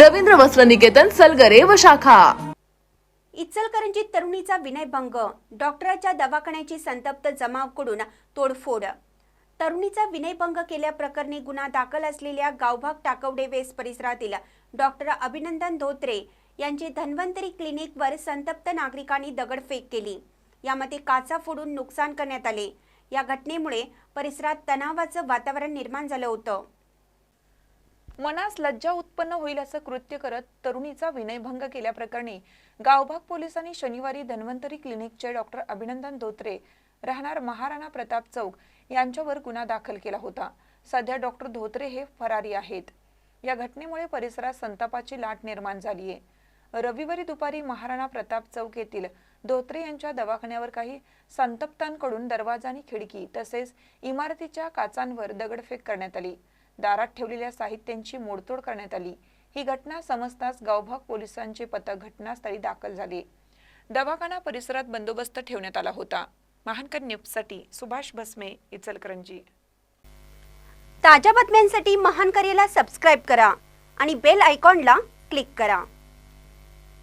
रवींद्र वस्त्र निकेतन सलगरे व शाखा. इचलकरंजीत तरुणीचा विनयभंग. डॉक्टराच्या दवाखान्याची संतप्त जमावकडून तोडफोड. तरुणीचा विनयभंग केल्याप्रकरणी गुन्हा दाखल असलेल्या गावभाग टाकवडे वेस परिसरातील डॉक्टर अभिनंदन धोत्रे यांची धन्वंतरी क्लिनिकवर संतप्त नागरिकांनी दगडफेक केली. यामध्ये काचा फोडून नुकसान करण्यात आले. या घटनेमुळे परिसरात तणावाचं वातावरण निर्माण झालं होतं. मनास लज्जा उत्पन्न होईल असं कृत्य करत तरुणीचा विनयभंग केल्याप्रकरणी गावभाग पोलिसांनी शनिवारी धन्वंतरी क्लिनिकचे डॉक्टर अभिनंदन धोत्रे राहणार महाराणा प्रताप चौक यांच्यावर गुन्हा दाखल केला होता. सध्या डॉक्टर धोत्रे हे फरारी आहेत. या घटनेमुळे परिसरात संतापाची लाट निर्माण झाली आहे. रविवारी दुपारी महाराणा प्रताप चौक येथील धोत्रे यांच्या दवाखान्यावर काही संतप्तांकडून दरवाजा आणि खिडकी तसेच इमारतीच्या काचांवर दगडफेक करण्यात आली. दारात ठेवलेल्या साहित्यांची मोडतोड करण्यात आली. ही घटना समजताच गावभाग पोलिसांचे पथक घटनास्थळी दाखल झाले. दवाखाना परिसरात बंदोबस्त ठेवण्यात आला होता. महानकर न्यूजसाठी सुभाष भस्मे इचलकरंजी. ताज्या बातम्यांसाठी महान सबस्क्राईब करा आणि बेल आयकॉनला क्लिक करा.